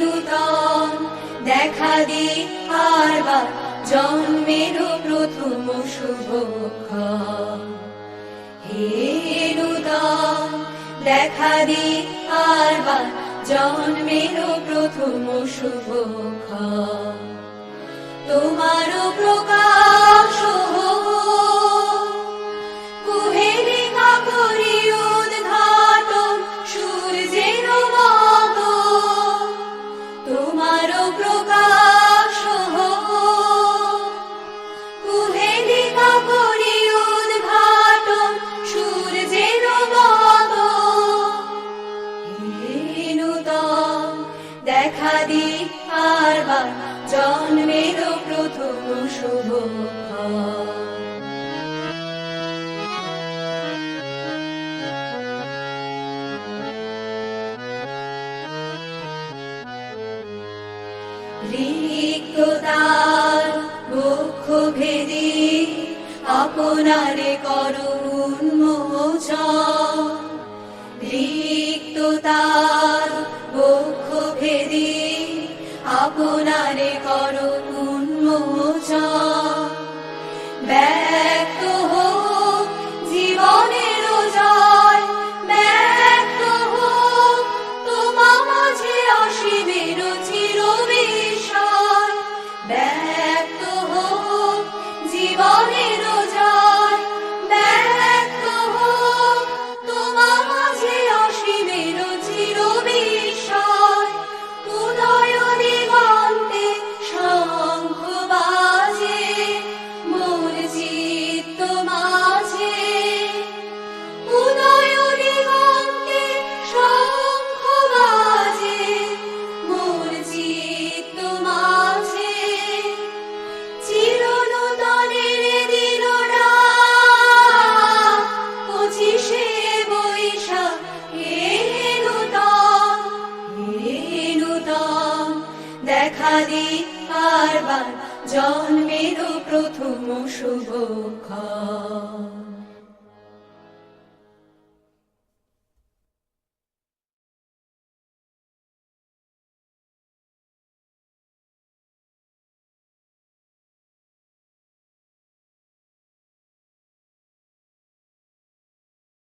নূতন দেখা দি আরবার জন্মের প্রথম শুভক্ষণ হে দেখা দি জন্মের প্রথম শুভক্ষণ তোমারও প্রকাশ দেখা দি আরবার জন্মের প্রথম মুখ ভেদি আপনারে করুণ মোচন আপনারে করুণ মোচন দেখা দি বারবার জন্মেরও প্রথম শুভক্ষণ